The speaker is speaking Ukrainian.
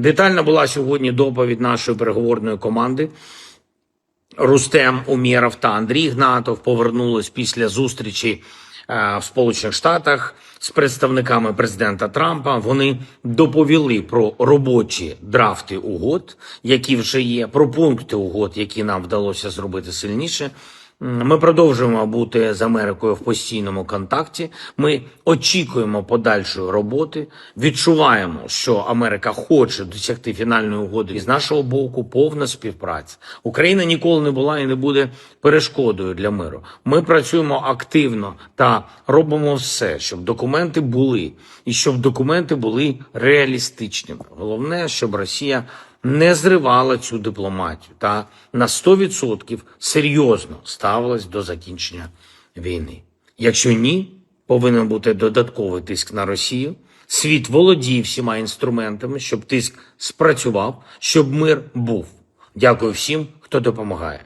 Детальна була сьогодні доповідь нашої переговорної команди. Рустем Умєров та Андрій Гнатов повернулись після зустрічі е, в Сполучених Штатах з представниками президента Трампа. Вони доповіли про робочі драфти угод, які вже є, про пункти угод, які нам вдалося зробити сильніше. Ми продовжуємо бути з Америкою в постійному контакті. Ми очікуємо подальшої роботи. Відчуваємо, що Америка хоче досягти фінальної угоди. І з нашого боку повна співпраця. Україна ніколи не була і не буде перешкодою для миру. Ми працюємо активно та робимо все, щоб документи були, і щоб документи були реалістичними. Головне, щоб Росія не зривала цю дипломатію та на 100% серйозно ставилась до закінчення війни. Якщо ні, повинен бути додатковий тиск на Росію. Світ володіє всіма інструментами, щоб тиск спрацював, щоб мир був. Дякую всім, хто допомагає.